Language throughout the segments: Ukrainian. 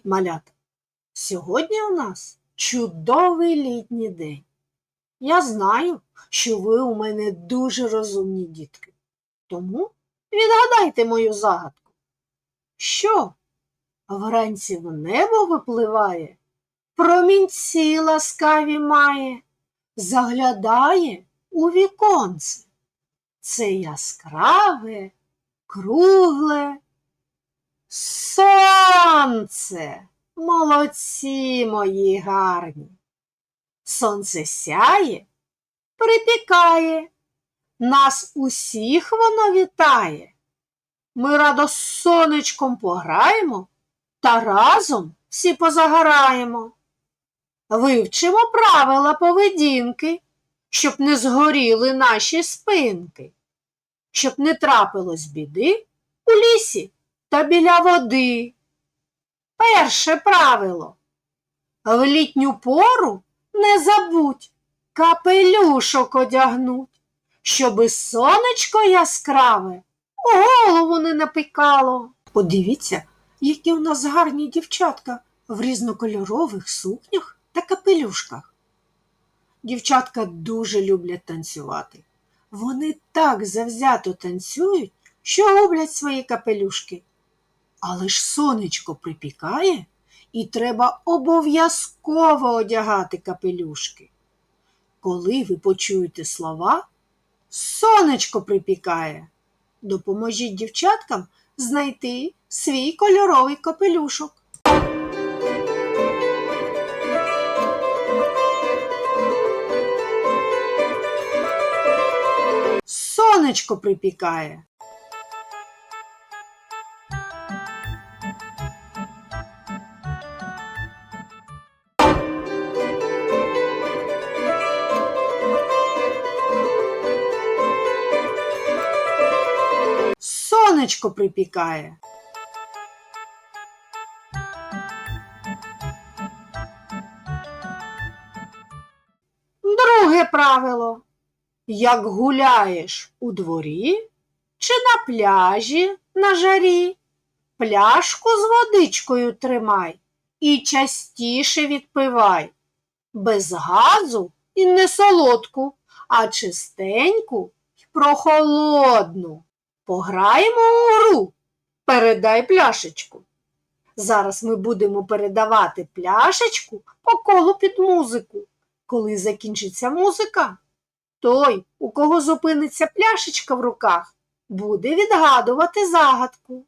Привіт, малята! Сьогодні у нас чудовий літній день. Я знаю, що ви у мене дуже розумні дітки. Тому відгадайте мою загадку. Що вранці в небо випливає, промінці ласкаві має, заглядає у віконце. Це яскраве, кругле. Сонце! Молодці мої гарні! Сонце сяє, припікає, нас усіх воно вітає. Ми радо з сонечком пограємо та разом всі позагораємо. Вивчимо правила поведінки, щоб не згоріли наші спинки, щоб не трапилось біди у лісі та біля води. Перше правило. В літню пору не забудь капелюшок одягнуть, щоби сонечко яскраве голову не напікало. Подивіться, які у нас гарні дівчатка в різнокольорових сукнях та капелюшках. Дівчатка дуже люблять танцювати. Вони так завзято танцюють, що гублять свої капелюшки. Але ж сонечко припікає, і треба обов'язково одягати капелюшки. Коли ви почуєте слова, сонечко припікає, допоможіть дівчаткам знайти свій кольоровий капелюшок. Сонечко припікає. Сонечко припікає. Друге правило. Як гуляєш у дворі чи на пляжі на жарі, пляшку з водичкою тримай і частіше відпивай. Без газу і не солодку, а чистеньку й прохолодну. Пограємо у гру. Передай пляшечку. Зараз ми будемо передавати пляшечку по колу під музику. Коли закінчиться музика, той, у кого зупиниться пляшечка в руках, буде відгадувати загадку.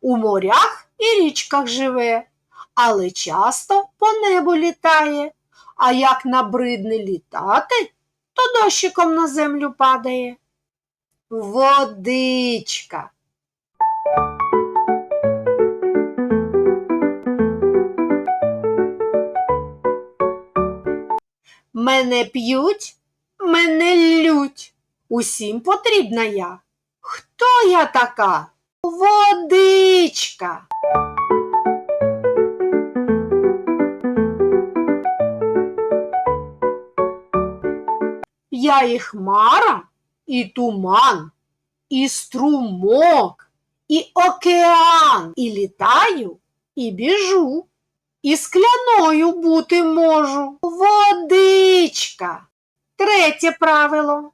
У морях і річках живе, але часто по небу літає, а як набридне літати, то дощиком на землю падає. Водичка. Мене п'ють, мене лють. Усім потрібна я. Хто я така? Водичка. Я і хмара, і туман, і струмок, і океан, і літаю, і біжу, і скляною бути можу. Водичка. Третє правило.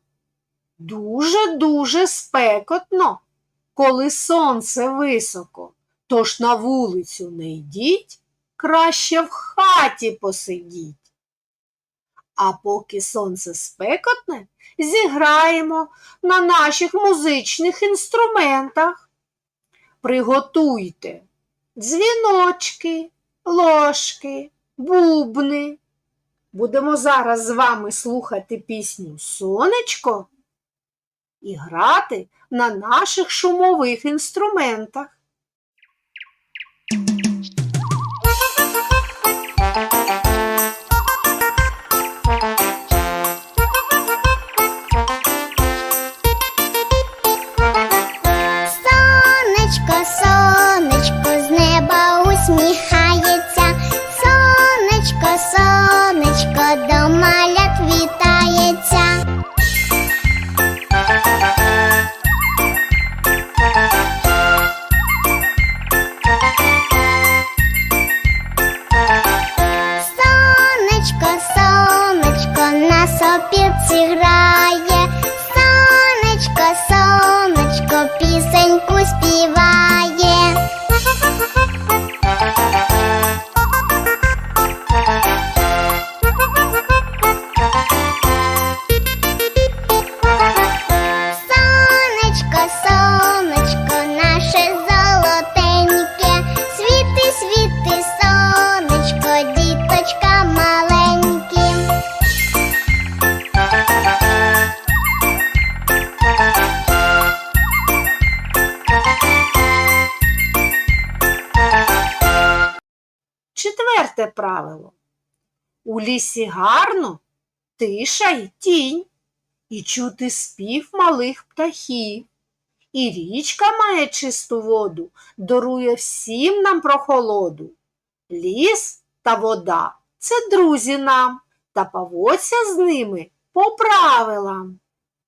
Дуже-дуже спекотно, коли сонце високо, тож на вулицю не йдіть, краще в хаті посидіть. А поки сонце спекотне, зіграємо на наших музичних інструментах. Приготуйте дзвіночки, ложки, бубни. Будемо зараз з вами слухати пісню Сонечко і грати на наших шумових інструментах. Правило. У лісі гарно, тиша й тінь, і чути спів малих птахів. І річка має чисту воду, дарує всім нам прохолоду. Ліс та вода це друзі нам, та поводься з ними по правилам.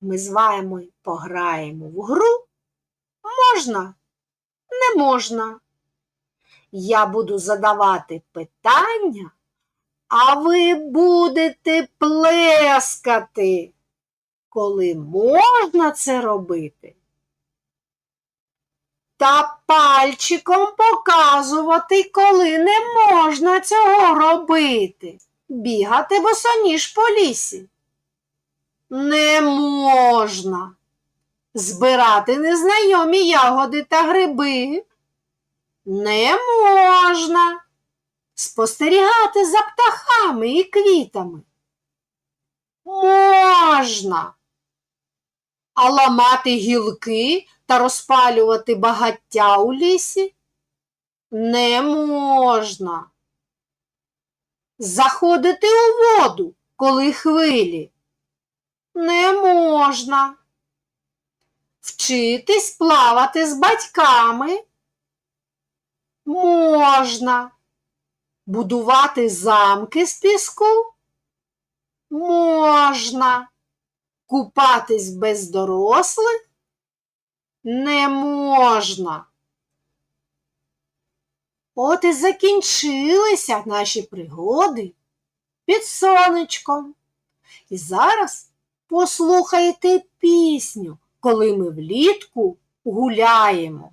Ми з вами пограємо в гру. Можна, не можна. Я буду задавати питання, а ви будете плескати, коли можна це робити. Та пальчиком показувати, коли не можна цього робити. Бігати босоніж по лісі. Не можна. Збирати незнайомі ягоди та гриби. Не можна. Спостерігати за птахами і квітами. Можна. А ламати гілки та розпалювати багаття у лісі не можна. Заходити у воду, коли хвилі не можна. Вчитись плавати з батьками можна. Будувати замки з піску можна. Купатись без дорослих не можна. От і закінчилися наші пригоди під сонечком. І зараз послухайте пісню, коли ми влітку гуляємо.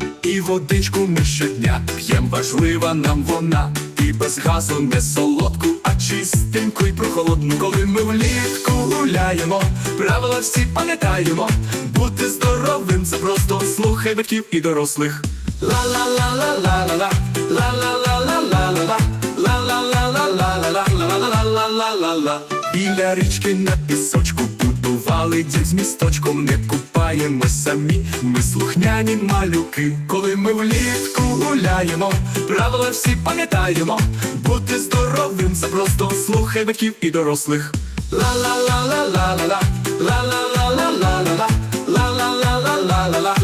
І водичку ми щодня п'єм, важлива нам вона. І без газу не солодку, а чистеньку і прохолодну. Коли ми влітку гуляємо, правила всі пам'ятаємо. Бути здоровим це просто слухай батьків і дорослих. Ла-ла-ла-ла-ла-ла-ла, ла-ла-ла-ла-ла-ла-ла, ла-ла-ла-ла-ла-ла-ла, ла-ла-ла-ла-ла-ла. Біля річки на пісочку будували дім з місточком, не купаємо самі, ми слухняні малюки. Коли ми влітку гуляємо, правила всі пам'ятаємо. Бути здоровим це просто слухай батьків і дорослих. Ла-ла-ла-ла-ла-ла-ла, ла-ла-ла-ла-ла-ла, ла-ла-ла-ла-ла-ла,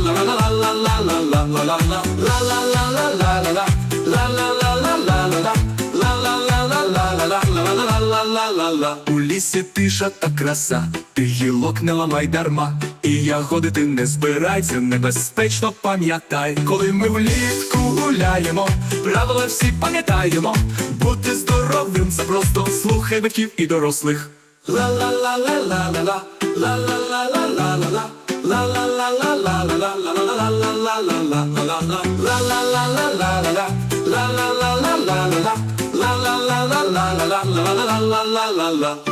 лісі тиша та краса, ти гілок не ламай дарма, і ягоди ти не збирайся, небезпечно пам'ятай, коли ми влітку гуляємо, правила всі пам'ятаємо, бути здоровим це просто слухай батьків і дорослих. Ла-ла-ла-ла-ла-ла-ла, ла-ла-ла-ла-ла-ла-ла, ла-ла-ла-ла-ла-ла-ла, ла-ла-ла-ла-ла-ла-ла, ла-ла-ла-ла-ла-ла, ла-ла-ла-ла-ла-ла, ла-ла-ла-ла-ла-ла, ла-ла-ла-ла-ла-ла.